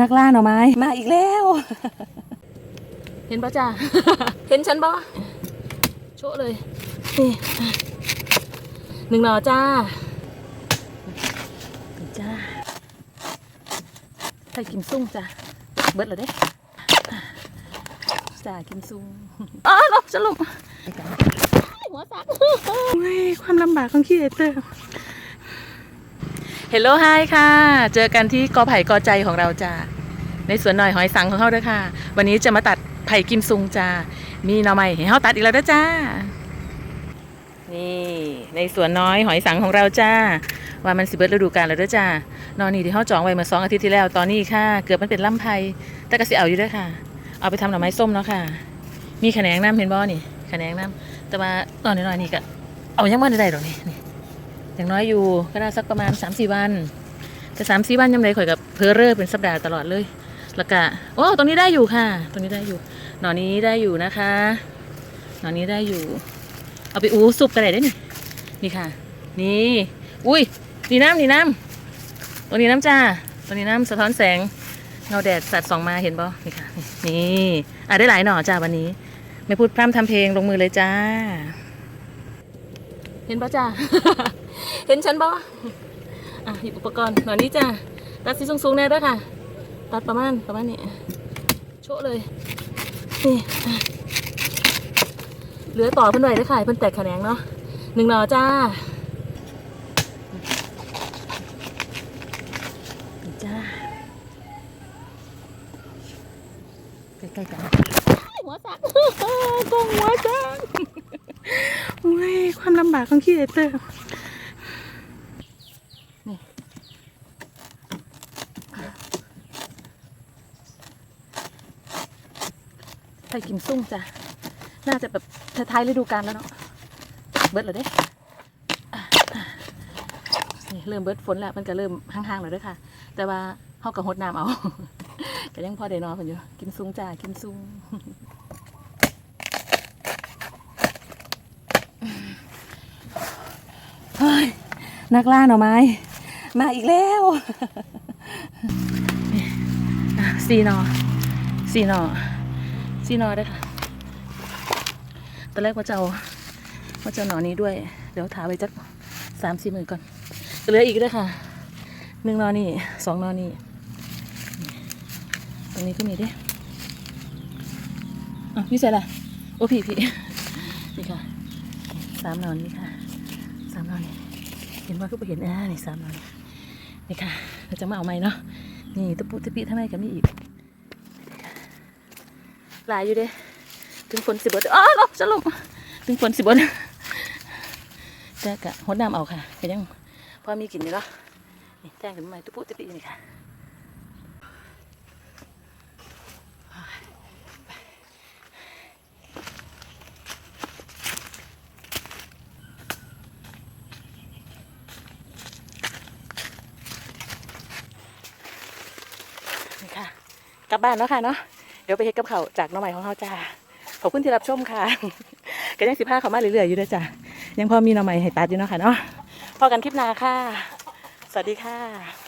นักล่าหน่อไม้มาอีกแล้ว เห็นปะจ้า เห็นฉันปะโชะเลยนี่อะหนึ่งหน่อจ้านี่จ้าใส่กิมซุ่งจ้าเบิดเลยเด้จ้ากิมซุ่งอ๋อลบจะลงหัวสักความลำบากของคีเอเตอร์เฮลโลไฮค่ะ เจอกันที่กอไผ่กอใจของเราจ้า ในสวนหน่อยหอยสังของเขาด้วยค่ะ วันนี้จะมาตัดไผ่กิมซุงจ้ามีหน่อไม้ให้เขาตัดอีกแล้วด้วยจ้า นี่ในสวนน้อยหอยสังของเราจ้า ว่ามันสิเบิดฤดูกาลแล้วด้วยจ้านอนนี่ที่เขาจองไว้เมื่อสองอาทิตย์ที่แล้วตอนนี้ค่ะ เกือบมันเป็นล่ำไผ่แต่ก็สิเอาอยู่ด้วยค่ะ เอาไปทำหน่อไม้ส้มเนาะค่ะ มีแขนงน้ำเห็นบ่นี่แขนงน้ำแต่ว่าตอนน้อยๆนี่ก็เอายังไม่ได้ดอกนี่อย่างน้อยอยู่ก็ได้สักประมาณ3าสี่วันแต่สามสี่วันยังไงข่อยกับเพอเรอร์เป็นสัปดาห์ตลอดเลย แล้วก็โอ้ตรงนี้ได้อยู่ค่ะ ตรงนี้ได้อยู่ หนอนนี้ได้อยู่นะคะ หนอนนี้ได้อยู่ เอาไปอู้ซุปกันได้เด้นี่นี่ค่ะ นี่ อุ้ยนี่น้ำนี่น้ำตัวนี้น้ำจ้าตัวนี้น้ำสะท้อนแสงเงาแดดสัตว์ส่องมาเห็นบ่นี่ค่ะ นี่อะได้หลายหน่อจ้าวันนี้ ไม่พูดพร่ำทำเพลงลงมือเลยจ้า เห็นปะจ้าเห็นฉันบ่อะหยิบอุปกรณ์หน่อยนี้จ้ะตัดสีสูงๆแน่ด้วยค่ะ ตัดประมาณประมาณนี้โชะเลยนี่เหลือต่อเพิ่นไว้ด้วยค่ะเพิ่นแตกแขนงเนาะหนึ่งหน่อจ้าจ้าใกล้ๆกันหัวสักกงหัวจังโอ้ยความลำบากของคีเอเตอร์ ไผ่กิมซุ่งจ้ะ น่าจะแบบท้ายๆฤดูกาลแล้วเนาะ เบิดแล้วเด้นี่เริ่มเบิดฝนแล้วมันก็เริ่มห่างๆแล้วด้วยค่ะ แต่ว่าเฮากับหดน้ำเอาก็ยังพอได้นอนกันอยู่ กินซุงจ้ากินซุงเฮ้ยนักล่าหน่อไม้ มาอีกแล้วสี่หนอสี่หนอ สี่นอได้อค่ะ ตอนแรกว่าจะเอาว่าจะเอาหนอนี้ด้วย เดี๋ยวถาไปจักสามสี่หมื่นก่อนเหลืออีกด้วยค่ะหนึ่งนอนนี่สองนอนนี่ตรงนี้ก็มีด้วยอะพี่ใส่ละโอ้พี่พี่นี่ค่ะสามนอนี้ค่ะสามนอนี้เห็นว่าก็ไปเห็นอ่านี่สามนอนนี่ค่ะเราจะมาเอาใหม่เนาะนี่ตะปุตะปิทำไมกับมีอีก หลายอยู่เด้ ถึงฝนสิบดอ๋อลบจะลงถึงฝนสิบดแต่กะหดน้ำเอาค่ะก็ยังพอมีกลิ่นอยู่เนาะนี่แจ้งกันใหม่ตะปุตะปินี่ค่ะนี่ค่ะกลับบ้านแล้วค่ะเนาะ เดี๋ยวไปเฮ็ดกับเขาจากน้องใหม่ของเขาจ้าขอบคุณที่รับชมค่ะก็ยังสิพาเขามาเรื่อยๆอยู่ด้วยจ้ะยังพอมีน้องใหม่ให้ตัดอยู่เนาะค่ะเนาะพอกันคลิปหน้าค่ะ สวัสดีค่ะ